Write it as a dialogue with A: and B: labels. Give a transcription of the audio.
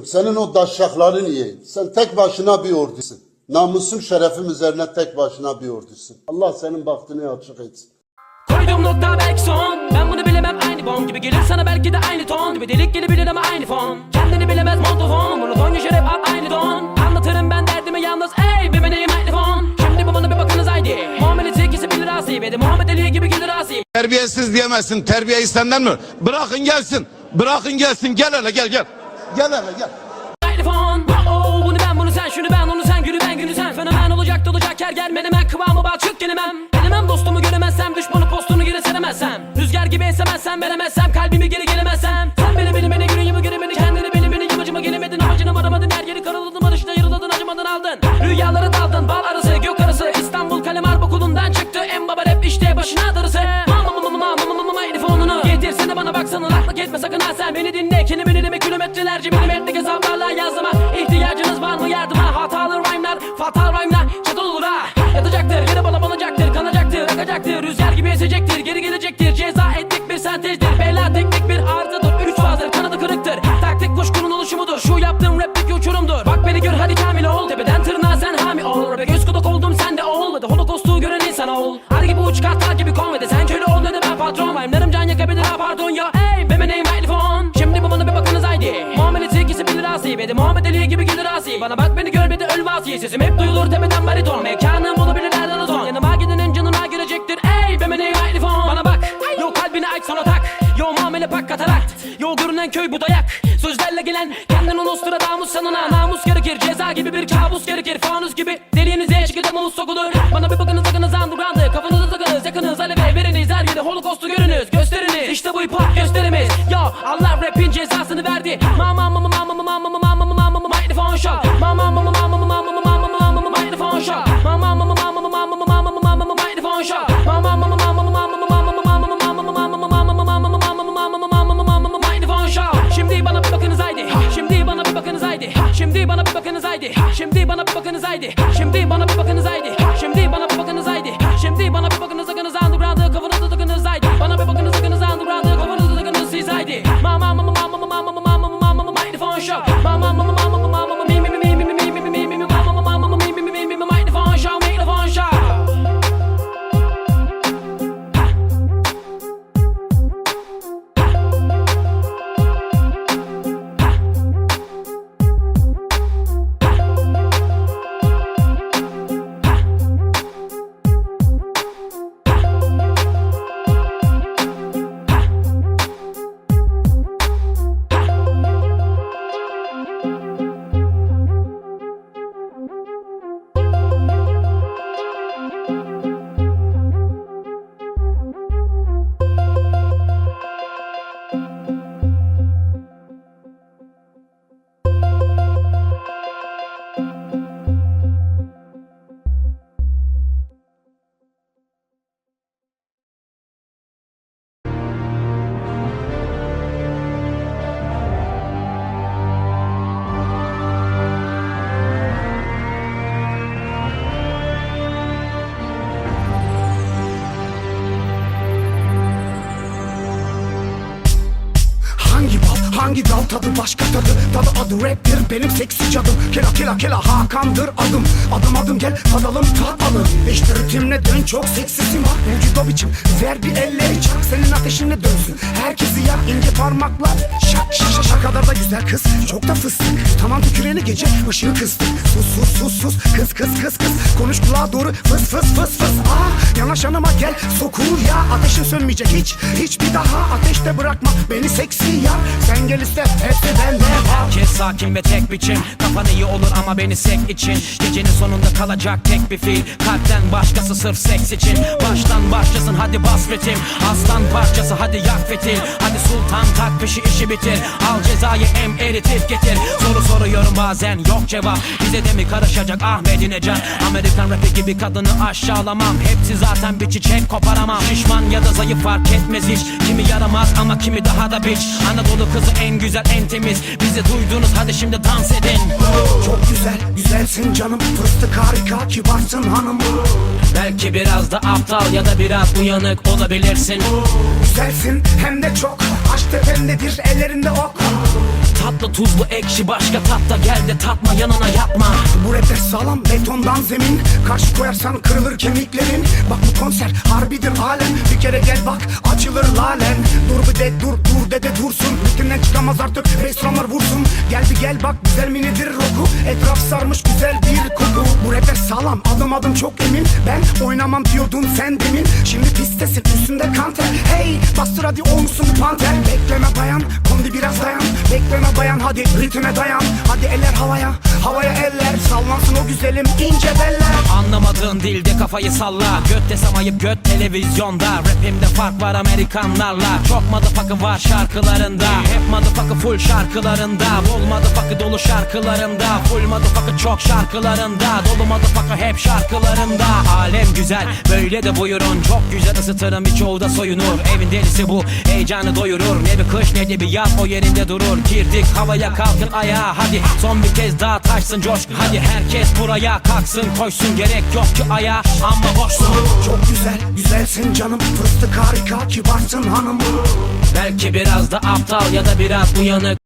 A: Senin o daşşakların iyi. Sen tek başına bir ordusun. Namusum şerefim üzerine tek başına bir ordusun. Allah senin bahtını açık etsin.
B: Koyduğum nokta belki son Ben bunu bilemem aynı bom gibi gelir sana belki de aynı ton Gibi delik gelebilir ama aynı fon Kendini bilemez montofon Monoton yaşar hep al aynı don Anlatırım ben derdimi yalnız ey bir meneyim mikrofon Şimdi bu bana bir bakınız haydi Muhammed'in ikisi bilir asi Ve de Muhammed Ali gibi gelir asi
C: Terbiyesiz diyemezsin. Terbiyeyi senden mi? Bırakın gelsin. Bırakın gelsin. Gel hele gel gel. Gel hele gel.
B: Oh bunu ben bunu sen şunu ben onu sen günü ben günü sen. Fenomen olacak dolacak yer gel menemen. Kıvamı bal çık gelemem. Denemem dostumu göremezsem düşmanı postunu geri seremezsem. Rüzgar gibi esemezsem veremezsem kalbimi geri gelemezsem. Sen beni beni beni günü gibi göremedin kendini beni beni yamacıma gelemedin. Amacına varamadın her yeri karaladın barışta yarıladın acımadan aldın. Rüyalara daldın bal arası gök Kilometrelerce milimetrik hesaplarla yazma İhtiyacınız var mı? Yardıma. Hatalı rhyme'lar fatal rhyme'lar çatal olur ha. Yatacaktır yere bala balacaktır kanacaktır akacaktır. Rüzgar gibi esecektir geri gelecektir. Ceza ettik bir sentezdir. Bela teknik bir arızadır Üç fazdır kanadı kırıktır. Taktik kuşkunun oluşumudur. Şu yaptığım rapteki uçurumdur. Bak beni gör hadi kamil ol. Tepeden tırnağa sen hami ol. Ve göz kulak oldum sen de ol. Ve de holokostu gören insan ol. Hadi gibi uç kartal gibi kon Ve de sen köle ol ne de ben patron Rhyme'larım can yakabilir ha pardon ya asi de Muhammed Ali gibi gelir asi. Bana bak beni gör bir de ölme asi Sesim hep duyulur tepeden bariton. Mekanım bulabilir her anaton Yanıma gidenin canına girecektir. Ey be name mikrofon Bana bak. Yo kalbini aç sana tak Yo muamele pak katarakt Yo görünen köy bu dayak. Sözlerle gelen kendin o Nostradamus sanına Namus gerekir ceza gibi bir kabus gerekir. Fanus gibi deliğinize şekilde mavuz sokulur. Bana bir bakınız akınız underground'ı Kafanızı takınız yakınız. Aleve veriniz. Her yerde holokostu görünüz. Gösteriniz. İşte bu hip hop gösterimiz. Yo Allah rapin cezasını verdi. Mama
D: tadı başka tadı. Tadı adı raptir benim seksi cadım. Kela kela kela Hakan'dır adım. Adım adım gel tadalım tadalım İşte ritimle dön çok seksisin. Bak Vücut o biçim. Ver bir elleri çak. Senin ateşinle dönsün. Herkesi yak ince parmaklar. Şak şak şak kadar da güzel kız. Çok da fıstık. Tamam tüküreni gece ışığı kıstık Sus sus sus sus. Kız kız kız kız. Konuş kulağa doğru. Fıs fıs fıs fıs. Aa yanaş yanıma gel. Sokur ya Ateşin sönmeyecek. Hiç hiç bir daha Ateşte bırakma. Beni seksi ya. Sen gel iste hepsi bende var.
B: Herkes sakin ve tek biçim. Kafan iyi olur ama beni sek için. Gecenin sonunda kalacak tek bir fil. Kalpten başkası sırf seks için. Baştan başlasın hadi bas ritim Aslan parçası hadi yak fitil Hadi sultan tak peşi işi bitir. Al cezayı em eritif getir. Soru soruyorum bazen yok cevap. Bize de mi karışacak Ahmet İnecan Amerikan rapi gibi kadını aşağılamam. Hepsi zaten bir çiçek koparamam. Şişman ya da zayıf fark etmez hiç. Kimi yaramaz ama kimi daha da biç Anadolu kızı en güzel en temiz. Bizi duydunuz hadi şimdi dans edin.
D: Çok güzel, güzelsin canım. Fıstık harika, kibarsın hanım.
B: Belki biraz da aptal ya da biraz uyanık olabilirsin.
D: Güzelsin hem de çok. Aşk tependedir ellerinde ok
B: Tatlı tuzlu ekşi başka tatta Gel de tatma yanına yapma.
D: Bu rapler sağlam betondan zemin. Karşı koyarsan kırılır kemiklerin. Bak bu konser harbidir alem Bir kere gel bak açılır lalen. Dur bir de dur dur de de dursun. Rutinden çıkamaz artık restoranlar vursun. Gel bir gel bak güzel mi nedir roku Etraf sarmış güzel bir koku. Bu rapler sağlam adım adım çok emin. Ben oynamam diyordun sen demin. Şimdi pistesin üstünde kanter. Hey bastır hadi olmuşsun panter. Bekleme bayan kondi biraz dayan. Bekleme bayan hadi ritme dayan. Hadi eller havaya havaya eller Sallansın o güzelim ince beller.
B: Anlamadığın dilde kafayı salla. Göt desem göt televizyonda. Rapimde fark var Amerikanlarla. Çok motherfucker var şarkılarında. Hep motherfucker full şarkılarında. Bol motherfucker dolu şarkılarında. Full motherfucker çok şarkılarında. Dolu motherfucker hep şarkılarında. Alem güzel böyle de buyurun. Çok güzel ısıtırım birçoğu da soyunur. Evin delisi bu heyecanı doyurur. Ne bir kış ne de bir yaz o yerinde durur. Girdik havaya kalkın ayağa. Hadi Son bir kez daha taşsın coşku Hadi herkes buraya kalksın koysun Gerek yok ki ayağa ama boşsun
D: Çok güzel güzelsin canım Fıstık harika kibarsın hanım.
B: Belki biraz da aptal ya da biraz uyanık